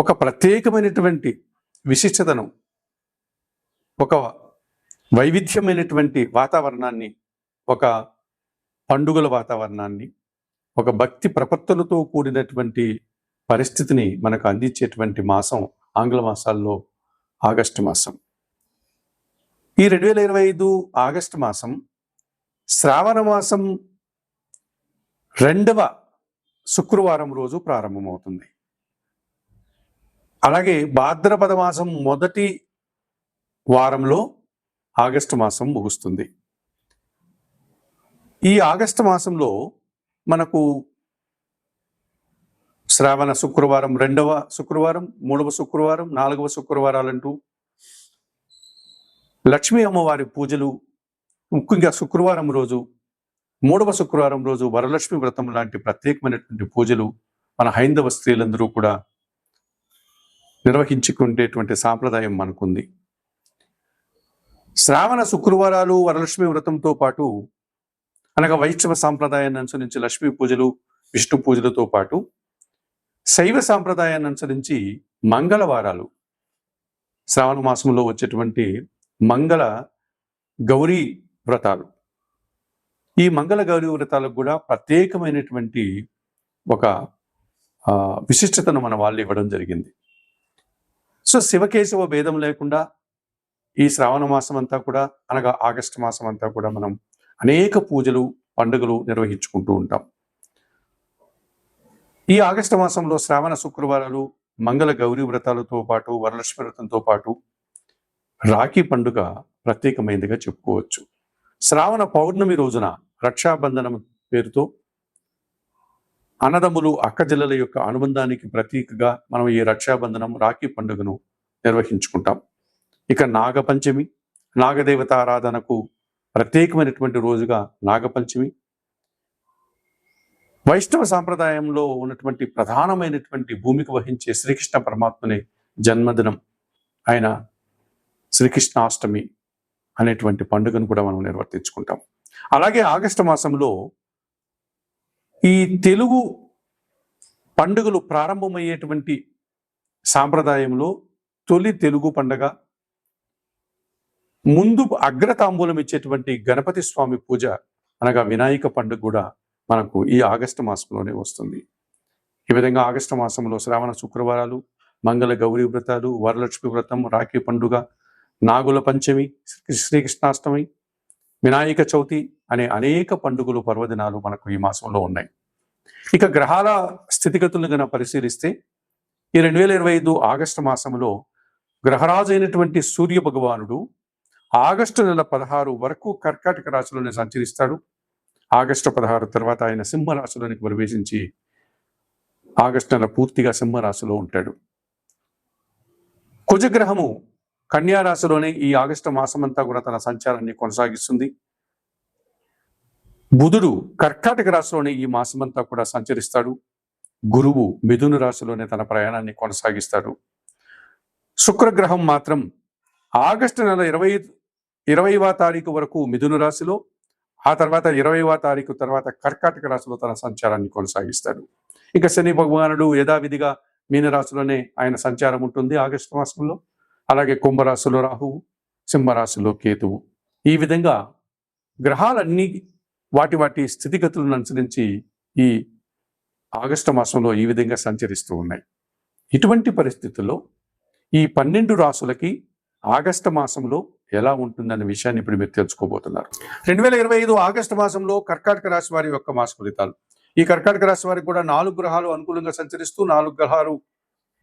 ఒక ప్రత్యేకమైనటువంటి విశిష్టతను ఒక వైవిధ్యమైనటువంటి వాతావరణాన్ని ఒక పండుగల వాతావరణాన్ని ఒక భక్తి ప్రపత్తులతో కూడినటువంటి పరిస్థితిని మనకు అందించేటువంటి మాసం ఆంగ్ల మాసాల్లో ఆగస్టు మాసం. ఈ రెండు వేల ఇరవై ఐదు ఆగస్టు మాసం శ్రావణ మాసం రెండవ శుక్రవారం రోజు ప్రారంభమవుతుంది. అలాగే భాద్రపద మాసం మొదటి వారంలో ఆగస్టు మాసం ముగుస్తుంది. ఈ ఆగస్టు మాసంలో మనకు శ్రావణ శుక్రవారం రెండవ శుక్రవారం మూడవ శుక్రవారం నాలుగవ శుక్రవారాలంటూ లక్ష్మీ అమ్మవారి పూజలు ముఖ్యంగా శుక్రవారం రోజు మూడవ శుక్రవారం రోజు వరలక్ష్మి వ్రతం లాంటి ప్రత్యేకమైనటువంటి పూజలు మన హైందవ స్త్రీలందరూ కూడా నిర్వహించుకునేటువంటి సాంప్రదాయం మనకుంది. శ్రావణ శుక్రవారాలు వరలక్ష్మి వ్రతంతో పాటు అనగా వైష్ణవ సాంప్రదాయాన్ని అనుసరించి లక్ష్మీ పూజలు విష్ణు పూజలతో పాటు శైవ సాంప్రదాయాన్ని అనుసరించి మంగళవారాలు శ్రావణ మాసంలో వచ్చేటువంటి మంగళ గౌరీ వ్రతాలు. ఈ మంగళ గౌరీ వ్రతాలకు కూడా ప్రత్యేకమైనటువంటి ఒక విశిష్టతను మన వాళ్ళు ఇవ్వడం జరిగింది. సో శివకేశవ భేదం లేకుండా ఈ శ్రావణ మాసం అంతా కూడా అనగా ఆగస్టు మాసం అంతా కూడా మనం అనేక పూజలు పండుగలు నిర్వహించుకుంటూ ఉంటాం. ఈ ఆగస్టు మాసంలో శ్రావణ శుక్రవారాలు మంగళ గౌరీ వ్రతాలతో పాటు వరలక్ష్మి వ్రతంతో పాటు రాఖీ పండుగ ప్రత్యేకమైనదిగా చెప్పుకోవచ్చు. శ్రావణ పౌర్ణమి రోజున రక్షాబంధనం పేరుతో అన్నదమ్ములు అక్కజల్లల యొక్క అనుబంధానికి ప్రతీకగా మనం ఈ రక్షాబంధనం రాఖీ పండుగను నిర్వహించుకుంటాం. ఇక నాగపంచమి నాగదేవత ఆరాధనకు ప్రత్యేకమైనటువంటి రోజుగా నాగపంచమి. వైష్ణవ సాంప్రదాయంలో ఉన్నటువంటి ప్రధానమైనటువంటి భూమికి వహించే శ్రీకృష్ణ పరమాత్మని జన్మదినం ఆయన శ్రీకృష్ణాష్టమి అనేటువంటి పండుగను కూడా మనం నిర్వర్తించుకుంటాం. అలాగే ఆగస్టు మాసంలో ఈ తెలుగు పండుగలు ప్రారంభమయ్యేటువంటి సాంప్రదాయంలో తొలి తెలుగు పండగ ముందు అగ్రతాంబూలం ఇచ్చేటువంటి గణపతి స్వామి పూజ అనగా వినాయక పండుగ కూడా మనకు ఈ ఆగస్టు మాసంలోనే వస్తుంది. ఈ విధంగా ఆగస్టు మాసంలో శ్రావణ శుక్రవారాలు మంగళ గౌరీ వ్రతాలు వరలక్ష్మి వ్రతం రాఖీ పండుగ నాగుల పంచమి శ్రీకృష్ణాష్టమి వినాయక చవితి అనే అనేక పండుగలు పర్వదినాలు మనకు ఈ మాసంలో ఉన్నాయి. ఇక గ్రహాల స్థితిగతులను కనుక పరిశీలిస్తే ఈ రెండు వేల ఇరవై ఐదు ఆగస్టు మాసంలో గ్రహరాజు అయినటువంటి సూర్య భగవానుడు ఆగస్టు నెల పదహారు వరకు కర్కాటక రాశిలోనే సంచరిస్తాడు. ఆగస్టు పదహారు తర్వాత ఆయన సింహరాశిలోనికి ప్రవేశించి ఆగస్టు నెల పూర్తిగా సింహరాశిలో ఉంటాడు. కుజగ్రహము కన్యారాశిలోనే ఈ ఆగస్టు మాసమంతా కూడా తన సంచారాన్ని కొనసాగిస్తుంది. బుధుడు కర్కాటక రాశిలోనే ఈ మాసమంతా కూడా సంచరిస్తాడు. గురువు మిథును రాశిలోనే తన ప్రయాణాన్ని కొనసాగిస్తాడు. శుక్రగ్రహం మాత్రం ఆగస్టు నెల ఇరవై ఇరవైవ తారీఖు వరకు మిథును రాశిలో ఆ తర్వాత ఇరవైవ తారీఖు తర్వాత కర్కాటక రాశిలో తన సంచారాన్ని కొనసాగిస్తాడు. ఇంకా శని భగవానుడు యథావిధిగా మీనరాశిలోనే ఆయన సంచారం ఉంటుంది ఆగస్టు మాసంలో. అలాగే కుంభరాశిలో రాహువు సింహరాశిలో కేతువు. ఈ విధంగా గ్రహాలన్నీ వాటి వాటి స్థితిగతులను అనుసరించి ఈ ఆగస్టు మాసంలో ఈ విధంగా సంచరిస్తూ ఉన్నాయి. ఇటువంటి పరిస్థితుల్లో ఈ పన్నెండు రాసులకి ఆగస్టు మాసంలో ఎలా ఉంటుందనే విషయాన్ని ఇప్పుడు మీరు తెలుసుకోబోతున్నారు. రెండు వేల ఇరవై ఐదు ఆగస్టు మాసంలో కర్కాటక రాశి వారి యొక్క మాస ఫలితాలు. ఈ కర్కాటక రాశి వారికి కూడా నాలుగు గ్రహాలు అనుకూలంగా సంచరిస్తూ నాలుగు గ్రహాలు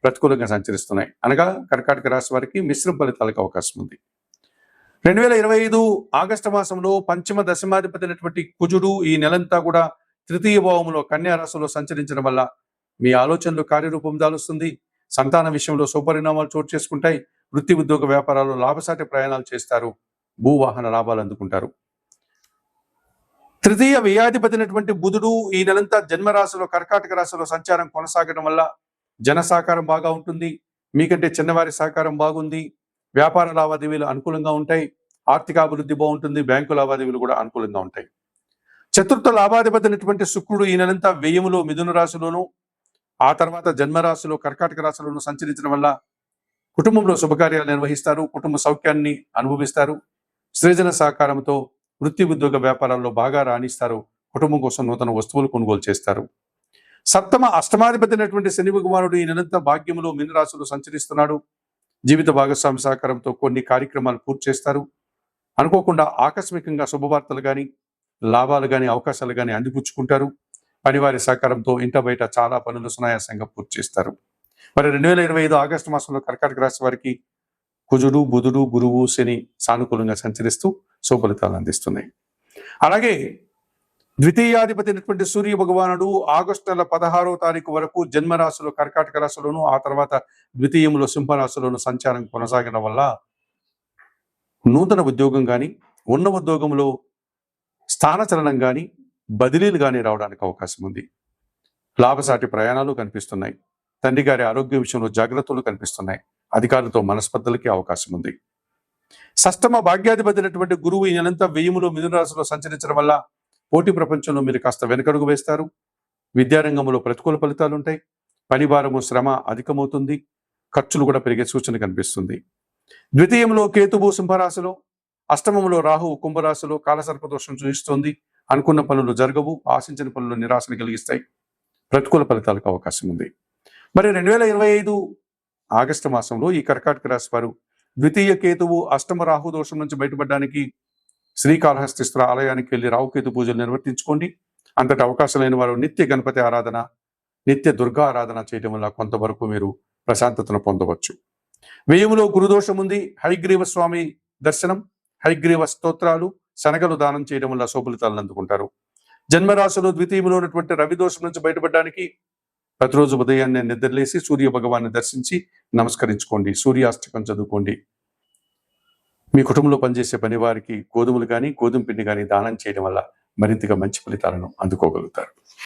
ప్రతికూలంగా సంచరిస్తున్నాయి. అనగా కర్కాటక రాశి వారికి మిశ్రమ ఫలితాలకు అవకాశం ఉంది. రెండు వేల ఇరవై ఐదు ఆగస్టు మాసంలో పంచమ దశమాధిపతి అయినటువంటి కుజుడు ఈ నెలంతా కూడా తృతీయ భావంలో కన్యారాశిలో సంచరించడం వల్ల మీ ఆలోచనలు కార్యరూపం దాలుస్తుంది. సంతాన విషయంలో సుపరిణామాలు చోటు చేసుకుంటాయి. వృత్తి ఉద్యోగ వ్యాపారాలు లాభసాటి ప్రయాణాలు చేస్తారు. భూవాహన లాభాలు అందుకుంటారు. తృతీయ వ్యయాధిపతినటువంటి బుధుడు ఈ నెలంతా జన్మరాశిలో కర్కాటక రాశిలో సంచారం కొనసాగడం వల్ల జన సహకారం బాగా ఉంటుంది. మీకంటే చిన్నవారి సహకారం బాగుంది. వ్యాపార లావాదేవీలు అనుకూలంగా ఉంటాయి ఆర్థిక అభివృద్ధి బాగుంటుంది బ్యాంకు లావాదేవీలు కూడా అనుకూలంగా ఉంటాయి. చతుర్థ లాభాధిపతినటువంటి శుక్రుడు ఈ నెలంతా వ్యయములో మిథున రాశిలోను ఆ తర్వాత జన్మరాశిలో కర్కాటక రాశిలోను సంచరించడం వల్ల కుటుంబంలో శుభకార్యాలు నిర్వహిస్తారు కుటుంబ సౌఖ్యాన్ని అనుభవిస్తారు సృజన సహకారంతో వృత్తి ఉద్యోగ వ్యాపారాల్లో బాగా రాణిస్తారు కుటుంబం కోసం నూతన వస్తువులు కొనుగోలు చేస్తారు. సప్తమ అష్టమాధిపతి అయినటువంటి శని భగవానుడు ఈ నెలంతా భాగ్యములో మీనరాశులు సంచరిస్తున్నాడు. జీవిత భాగస్వామి సహకారంతో కొన్ని కార్యక్రమాలు పూర్తి చేస్తారు. అనుకోకుండా ఆకస్మికంగా శుభవార్తలు కానీ లాభాలు కానీ అవకాశాలు కానీ అందిపుచ్చుకుంటారు. పనివారి సహకారంతో ఇంట బయట చాలా పనులు సునాయాసంగా పూర్తి చేస్తారు. మరి రెండు వేల ఇరవై ఐదు ఆగస్టు మాసంలో కర్కాటక రాశి వారికి కుజుడు బుధుడు గురువు శని సానుకూలంగా సంచరిస్తూ సుఫలితాలు అందిస్తున్నాయి. అలాగే ద్వితీయాధిపతి అయినటువంటి సూర్య భగవానుడు ఆగస్టు నెల పదహారో తారీఖు వరకు జన్మరాశిలో కర్కాటక రాశిలోను ఆ తర్వాత ద్వితీయంలో సింహరాశిలోను సంచారం కొనసాగడం వల్ల నూతన ఉద్యోగం కానీ ఉన్న ఉద్యోగంలో స్థానచలనం కానీ బదిలీలు కానీ రావడానికి అవకాశం ఉంది. లాభసాటి ప్రయాణాలు కనిపిస్తున్నాయి. తండ్రి గారి ఆరోగ్య విషయంలో జాగ్రత్తలు కనిపిస్తున్నాయి. అధికారులతో మనస్పర్ధలకి అవకాశం ఉంది. సష్టమ భాగ్యాధిపతి అయినటువంటి గురువు ఈ నెలంతా వెయ్యిములో మిథున రాశిలో సంచరించడం వల్ల పోటీ ప్రపంచంలో మీరు కాస్త వెనుకడుగు వేస్తారు. విద్యారంగంలో ప్రతికూల ఫలితాలు ఉంటాయి పని భారము శ్రమ అధికమవుతుంది. ఖర్చులు కూడా పెరిగే సూచన కనిపిస్తుంది. ద్వితీయంలో కేతువు సింహరాశిలో అష్టమంలో రాహువు కుంభరాశిలో కాలసర్ప దోషం చూపిస్తోంది అనుకున్న పనులు జరగవు ఆశించిన పనులు నిరాశను కలిగిస్తాయి. ప్రతికూల ఫలితాలకు అవకాశం ఉంది. మరి రెండు వేల ఇరవై ఐదు ఆగస్టు మాసంలో ఈ కర్కాటక రాశి వారు ద్వితీయ కేతువు అష్టమ రాహు దోషం నుంచి బయటపడడానికి శ్రీకాళహస్తిశ్వర ఆలయానికి వెళ్ళి రావుకేతు పూజలు నిర్వర్తించుకోండి. అంతటి అవకాశం లేని వారు నిత్య గణపతి ఆరాధన నిత్య దుర్గా ఆరాధన చేయడం వల్ల కొంతవరకు మీరు ప్రశాంతతను పొందవచ్చు. వేయములో గురుదోషం ఉంది. హైగ్రీవ స్వామి దర్శనం హైగ్రీవ స్తోత్రాలు శనగలు దానం చేయడం వల్ల శోభలితాలను అందుకుంటారు. జన్మరాశిలో ద్వితీయంలో ఉన్నటువంటి రవి దోషం నుంచి బయటపడడానికి ప్రతిరోజు ఉదయాన్నే నిద్రలేసి సూర్య భగవాన్ని దర్శించి నమస్కరించుకోండి. సూర్యాష్టకం చదువుకోండి. మీ కుటుంబంలో పనిచేసే పని వారికి గోధుమలు కానీ గోధుమ పిండి కానీ దానం చేయడం వల్ల మరింతగా మంచి ఫలితాలను అందుకోగలుగుతారు.